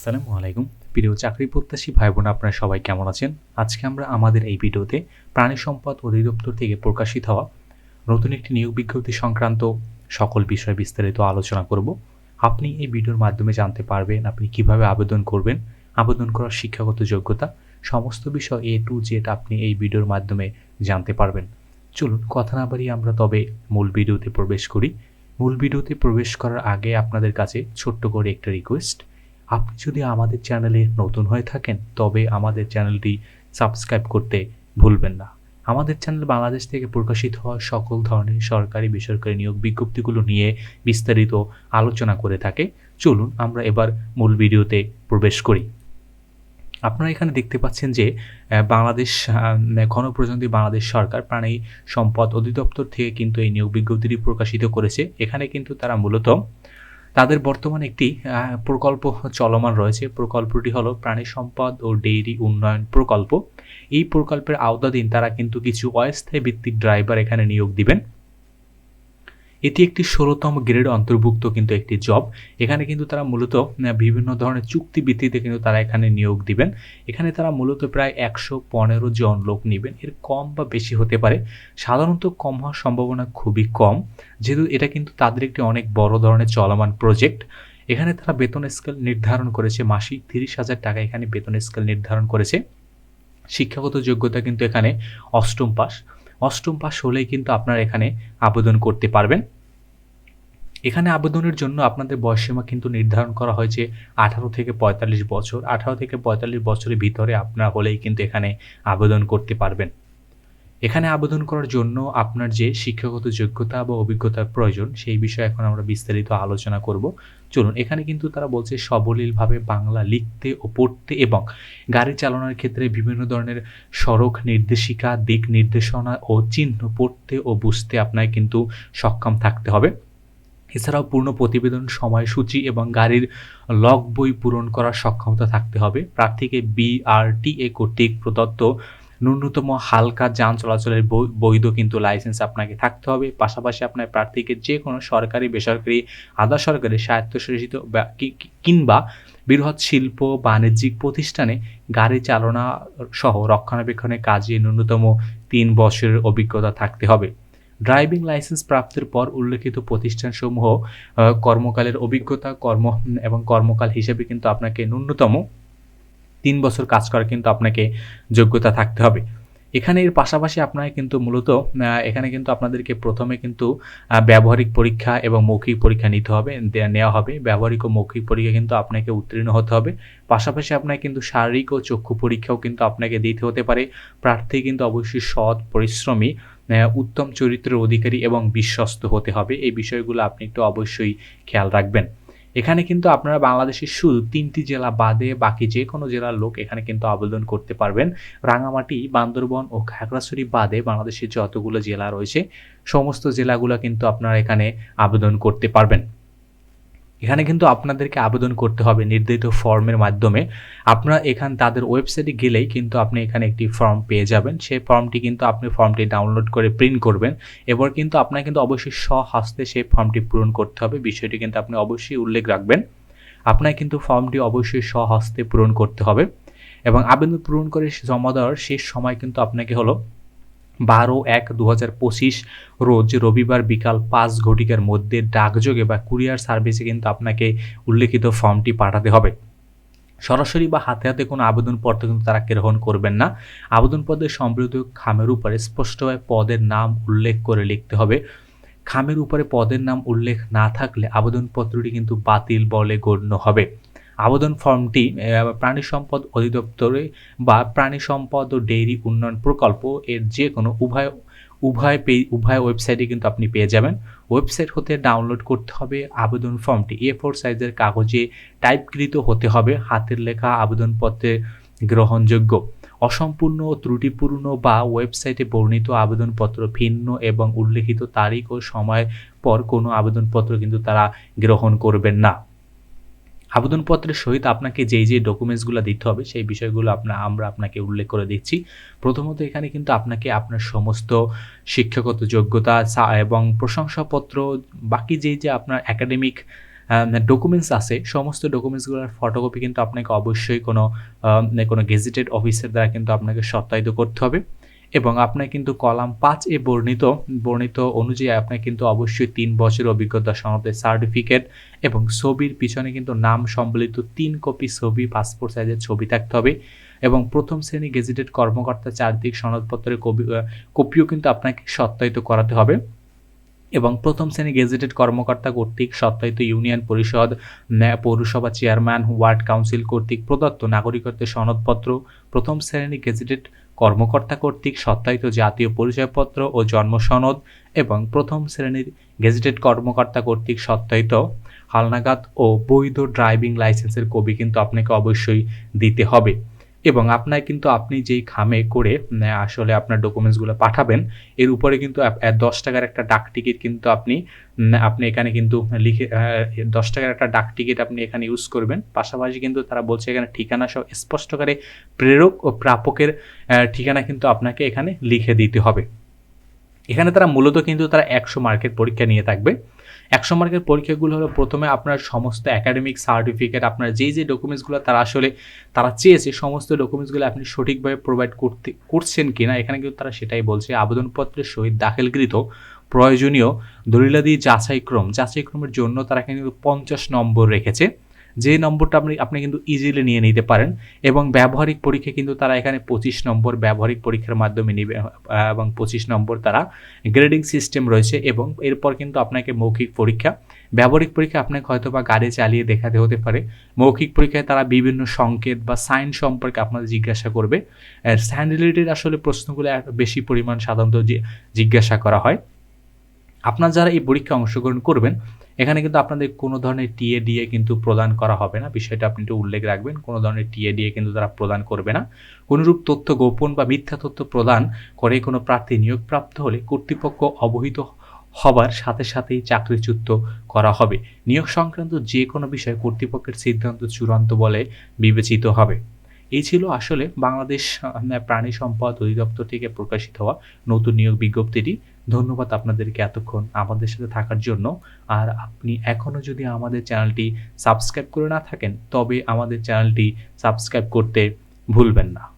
আসসালামু আলাইকুম। প্রিয় চাকরি প্রত্যাশী ভাই বোন আপনারা সবাই কেমন আছেন? আজকে আমরা আমাদের এই ভিডিওতে প্রাণী সম্পদ অধিদপ্তর থেকে প্রকাশিত হওয়া নতুন একটি নিয়োগ বিজ্ঞপ্তি সংক্রান্ত সকল বিষয় বিস্তারিত আলোচনা করব। আপনি এই ভিডিওর মাধ্যমে জানতে পারবেন আপনি কীভাবে আবেদন করবেন, আবেদন করার শিক্ষাগত যোগ্যতা, সমস্ত বিষয় এ টু জেড আপনি এই ভিডিওর মাধ্যমে জানতে পারবেন। চলুন, কথা না বাড়িয়ে আমরা তবে মূল ভিডিওতে প্রবেশ করি। মূল ভিডিওতে প্রবেশ করার আগে আপনাদের কাছে ছোট্ট করে একটা রিকোয়েস্ট আপনি যদি আমাদের চ্যানেলে নতুন হয়ে থাকেন, তবে আমাদের চ্যানেলটি সাবস্ক্রাইব করতে ভুলবেন না। আমাদের চ্যানেল বাংলাদেশ থেকে প্রকাশিত হওয়া সকল ধরনের সরকারি, বেসরকারি নিয়োগ বিজ্ঞপ্তিগুলো নিয়ে বিস্তারিত আলোচনা করে থাকে। চলুন আমরা এবার মূল ভিডিওতে প্রবেশ করি। আপনারা এখানে দেখতে পাচ্ছেন যে বাংলাদেশ গণপ্রজাতন্ত্রী বাংলাদেশ সরকার প্রাণী সম্পদ অধিদপ্তর থেকে কিন্তু এই নিয়োগ বিজ্ঞপ্তিটি প্রকাশিত করেছে। এখানে কিন্তু তারা মূলত তাদের বর্তমানে একটি প্রকল্প চলমান রয়েছে। প্রকল্পটি হলো প্রাণী সম্পদ ও ডেইরি উন্নয়ন প্রকল্প। এই প্রকল্পের আওতাধীন তারা কিন্তু কিছু অস্থায়ী ভিত্তিক ড্রাইভার এখানে নিয়োগ দিবেন। এটি একটি ষোলোতম গ্রেড অন্তর্ভুক্ত কিন্তু একটি জব এখানে কিন্তু তারা মূলত বিভিন্ন ধরনের চুক্তি ভিত্তিতে কিন্তু তারা এখানে নিয়োগ দিবেন। এখানে তারা মূলত প্রায় একশো পনেরো জন লোক নেবেন। এর কম বা বেশি হতে পারে। সাধারণত কম হওয়ার সম্ভাবনা খুবই কম। যেহেতু এটা কিন্তু তাদের একটি অনেক বড় ধরনের চলমান প্রজেক্ট এখানে তারা বেতন স্কেল নির্ধারণ করেছে। মাসিক তিরিশ হাজার টাকা এখানে বেতন স্কেল নির্ধারণ করেছে। শিক্ষাগত যোগ্যতা কিন্তু এখানে অষ্টম পাস অষ্টম পাস হলেই কিন্তু আপনারা এখানে আবেদন করতে পারবেন। এখানে আবেদনের জন্য আপনাদের বয়সসীমা কিন্তু নির্ধারণ করা হয়েছে আঠারো থেকে পঁয়তাল্লিশ বছর। আঠারো থেকে পঁয়তাল্লিশ বছরের ভিতরে আপনারা হলেই কিন্তু এখানে আবেদন করতে পারবেন। এখানে আবেদন করার জন্য আপনার যে শিক্ষাগত যোগ্যতা বা অভিজ্ঞতার প্রয়োজন, সেই বিষয়ে এখন আমরা বিস্তারিত আলোচনা করব। চলুন, এখানে কিন্তু তারা বলছে সবলীলভাবে বাংলা লিখতে ও পড়তে এবং গাড়ি চালানোর ক্ষেত্রে বিভিন্ন ধরনের সড়ক নির্দেশিকা, দিক নির্দেশনা ও চিহ্ন পড়তে ও বুঝতে আপনার কিন্তু সক্ষম থাকতে হবে। এছাড়াও পূর্ণ প্রতিবেদন, সময়সূচি এবং গাড়ির লগ বই পূরণ করার সক্ষমতা থাকতে হবে। প্রার্থীকে বিআরটিএ কর্তৃক প্রদত্ত ন্যূনতম হালকা যান চলাচলের বৈধ কিন্তু লাইসেন্স আপনাকে থাকতে হবে। পাশাপাশি আপনার প্রার্থীকে যে কোনো সরকারি, বেসরকারি, আধা সরকারি স্বায়ত্তশাসিত কিংবা বৃহৎ শিল্প, বাণিজ্যিক প্রতিষ্ঠানে গাড়ি চালনা সহ রক্ষণাবেক্ষণের কাজে ন্যূনতম তিন বছরের অভিজ্ঞতা থাকতে হবে। ড্রাইভিং লাইসেন্স প্রাপ্তির পর উল্লেখিত প্রতিষ্ঠানসমূহ কর্মকালের অভিজ্ঞতা, কর্ম, এবং কর্মকাল হিসেবে কিন্তু আপনাকে ন্যূনতম তিন বছর কাজ করার কিন্তু আপনাকে যোগ্যতা থাকতে হবে। এখানে এর পাশাপাশি আপনারা কিন্তু মূলত এখানে কিন্তু আপনাদেরকে প্রথমে কিন্তু ব্যবহারিক পরীক্ষা এবং মৌখিক পরীক্ষা নিতে হবে নেওয়া হবে। ব্যবহারিক ও মৌখিক পরীক্ষা কিন্তু আপনাকে উত্তীর্ণ হতে হবে। পাশাপাশি আপনাকে কিন্তু শারীরিক ও চক্ষু পরীক্ষাও কিন্তু আপনাকে দিতে হতে পারে। প্রার্থী কিন্তু অবশ্যই সৎ, পরিশ্রমী উত্তম চরিত্রের অধিকারী এবং বিশ্বস্ত হতে হবে। এই বিষয়গুলো আপনি একটু অবশ্যই খেয়াল রাখবেন। এখানে কিন্তু আপনারা বাংলাদেশের শুধু তিনটি জেলা বাদে বাকি যে কোনো জেলার লোক এখানে কিন্তু আবেদন করতে পারবেন। রাঙামাটি, বান্দরবন ও খাগড়াছড়ি বাদে বাংলাদেশের যতগুলো জেলা রয়েছে, সমস্ত জেলাগুলো কিন্তু আপনারা এখানে আবেদন করতে পারবেন। এখানে কিন্তু আপনাদেরকে আবেদন করতে হবে নির্ধারিত ফর্মের মাধ্যমে। আপনারা এখান, তাদের ওয়েবসাইটে গেলেই কিন্তু আপনি এখানে একটি ফর্ম পেয়ে যাবেন। সেই ফর্মটি কিন্তু আপনি ফর্মটি ডাউনলোড করে প্রিন্ট করবেন। এবার কিন্তু আপনার কিন্তু অবশ্যই স্বহস্তে সেই ফর্মটি পূরণ করতে হবে। বিষয়টি কিন্তু আপনি অবশ্যই উল্লেখ রাখবেন। আপনার কিন্তু ফর্মটি অবশ্যই স্বহস্তে পূরণ করতে হবে। এবং আবেদন পূরণ করে জমা দেওয়ার শেষ সময় কিন্তু আপনাকে হলো বারো এক দু হাজার পঁচিশ রোজ রবিবার বিকাল পাঁচ ঘটিকার মধ্যে ডাকযোগে বা কুরিয়ার সার্ভিসে কিন্তু আপনাকে উল্লেখিত ফর্মটি পাঠাতে হবে। সরাসরি বা হাতে হাতে কোনো আবেদনপত্র কিন্তু তারা গ্রহণ করবেন না। আবেদনপত্রের সম্বলিত খামের উপরে স্পষ্টভাবে পদের নাম উল্লেখ করে লিখতে হবে। খামের উপরে পদের নাম উল্লেখ না থাকলে আবেদনপত্রটি কিন্তু বাতিল বলে গণ্য হবে। আবেদন ফর্মটি প্রাণী সম্পদ অধিদপ্তরে বা প্রাণী সম্পদ ও ডেইরি উন্নয়ন প্রকল্প এর যে কোনো উভয় উভয় পে, উভয় ওয়েবসাইটে কিন্তু আপনি পেয়ে যাবেন। ওয়েবসাইট হতে ডাউনলোড করতে হবে আবেদন ফর্মটি। এ ফোর সাইজের কাগজে টাইপকৃত হতে হবে। হাতের লেখা আবেদনপত্রে গ্রহণযোগ্য। অসম্পূর্ণ ত্রুটিপূর্ণ বা ওয়েবসাইটে বর্ণিত আবেদনপত্র ভিন্ন এবং উল্লেখিত তারিখ ও সময় পর কোনো আবেদনপত্র কিন্তু তারা গ্রহণ করবেন না। আবেদনপত্রের সহিত আপনাকে যেই যে ডকুমেন্টসগুলো দিতে হবে, সেই বিষয়গুলো আপনার আমরা আপনাকে উল্লেখ করে দিচ্ছি। প্রথমত এখানে কিন্তু আপনাকে আপনার সমস্ত শিক্ষাগত যোগ্যতা এবং প্রশংসাপত্র, বাকি যেই যে আপনার একাডেমিক ডকুমেন্টস আছে, সমস্ত ডকুমেন্টসগুলোর ফটোকপি কিন্তু আপনাকে অবশ্যই কোনো কোনো গেজেটেড অফিসের দ্বারা কিন্তু আপনাকে সত্যায়িত করতে হবে। এবং আপনার কিন্তু কলাম পাঁচ এ বর্ণিত। বর্ণিত অনুযায়ী আপনার কিন্তু অবশ্যই তিন বছরের অভিজ্ঞতা সনদের সার্টিফিকেট এবং ছবির পিছনে কিন্তু নাম সম্বলিত তিন কপি ছবি পাসপোর্ট সাইজের ছবি থাকতে হবে এবং প্রথম শ্রেণি গেজেটেড কর্মকর্তা চারদিক সনদপত্রের কপি কপিও কিন্তু আপনাকে সত্যায়িত করাতে হবে এবং প্রথম শ্রেণি গেজেটেড কর্মকর্তা কর্তৃক সত্যায়িত ইউনিয়ন পরিষদ পৌরসভা চেয়ারম্যান ওয়ার্ড কাউন্সিল কর্তৃক প্রদত্ত নাগরিকত্বের সনদপত্র, প্রথম শ্রেণি গেজেটেড কর্মকর্তা কর্তৃক সত্যায়িত জাতীয় পরিচয়পত্র ও জন্ম সনদ এবং প্রথম শ্রেণির গেজেটেড কর্মকর্তা কর্তৃক সত্যায়িত হালনাগাদ ও বৈধ ড্রাইভিং লাইসেন্সের কবি কিন্তু আপনাকে অবশ্যই দিতে হবে। এবং আপনার কিন্তু আপনি যেই খামে করে আসলে আপনার ডকুমেন্টসগুলো পাঠাবেন, এর উপরে কিন্তু দশ টাকার একটা ডাক টিকিট কিন্তু আপনি আপনি এখানে কিন্তু লিখে দশ টাকার একটা ডাক টিকিট আপনি এখানে ইউজ করবেন। পাশাপাশি কিন্তু তারা বলছে এখানে ঠিকানা সহ স্পষ্ট করে প্রেরক ও প্রাপকের ঠিকানা কিন্তু আপনাকে এখানে লিখে দিতে হবে। এখানে তারা মূলত কিন্তু তারা একশো মার্কের পরীক্ষা নিয়ে থাকবে। একশো মার্কের পরীক্ষাগুলো হলো প্রথমে আপনার সমস্ত একাডেমিক সার্টিফিকেট আপনার যেই যে ডকুমেন্টসগুলো তারা আসলে তারা চেয়েছে, সমস্ত ডকুমেন্টসগুলো আপনি সঠিকভাবে প্রোভাইড করতে, করছেন কি না এখানে কিন্তু তারা সেটাই বলছে। আবেদনপত্রের সহিত দাখিলকৃত প্রয়োজনীয় দলিলাদি যাচাইক্রম, যাচাইক্রমের জন্য তারা কিন্তু পঞ্চাশ নম্বর রেখেছে। যে নম্বরটা আপনি আপনি কিন্তু ইজিলি নিয়ে নিতে পারেন এবং ব্যবহারিক পরীক্ষা কিন্তু তারা এখানে পঁচিশ নম্বর ব্যবহারিক পরীক্ষার মাধ্যমে নেবে এবং পঁচিশ নম্বর তারা গ্রেডিং সিস্টেম রয়েছে এবং এরপর কিন্তু আপনাকে মৌখিক পরীক্ষা, ব্যবহারিক পরীক্ষা আপনাকে হয়তো বা গাড়ি চালিয়ে দেখাতে হতে পারে। মৌখিক পরীক্ষায় তারা বিভিন্ন সংকেত বা সাইন সম্পর্কে আপনাদের জিজ্ঞাসা করবে। সাইন রিলেটেড আসলে প্রশ্নগুলো বেশি পরিমাণ সাধারণত জিজ্ঞাসা করা হয়। আপনার যারা এই পরীক্ষায় অংশগ্রহণ করবেন এখানে কিন্তু আপনাদের কোনো ধরনের টিএ, ডিএ কিন্তু প্রদান করা হবে না। বিষয়টা আপনি একটু উল্লেখ রাখবেন, কোনো ধরনের টিএ, ডিএ কিন্তু তারা প্রদান করবে না। কোনোরূপ তথ্য গোপন বা মিথ্যা তথ্য প্রদান করে কোনো প্রার্থী নিয়োগপ্রাপ্ত হলে কর্তৃপক্ষ অবহিত হবার সাথে সাথেই চাকরিচ্যুত করা হবে। নিয়োগ সংক্রান্ত যে কোনো বিষয়ে কর্তৃপক্ষের সিদ্ধান্ত চূড়ান্ত বলে বিবেচিত হবে। এই ছিল আসলে বাংলাদেশ প্রাণী সম্পদ অধিদপ্তর থেকে প্রকাশিত হওয়া নতুন নিয়োগ বিজ্ঞপ্তিটি। ধন্যবাদ আপনাদেরকে এতক্ষণ আমাদের সাথে থাকার জন্য। আর আপনি এখনও যদি আমাদের চ্যানেলটি সাবস্ক্রাইব করে না থাকেন, তবে আমাদের চ্যানেলটি সাবস্ক্রাইব করতে ভুলবেন না।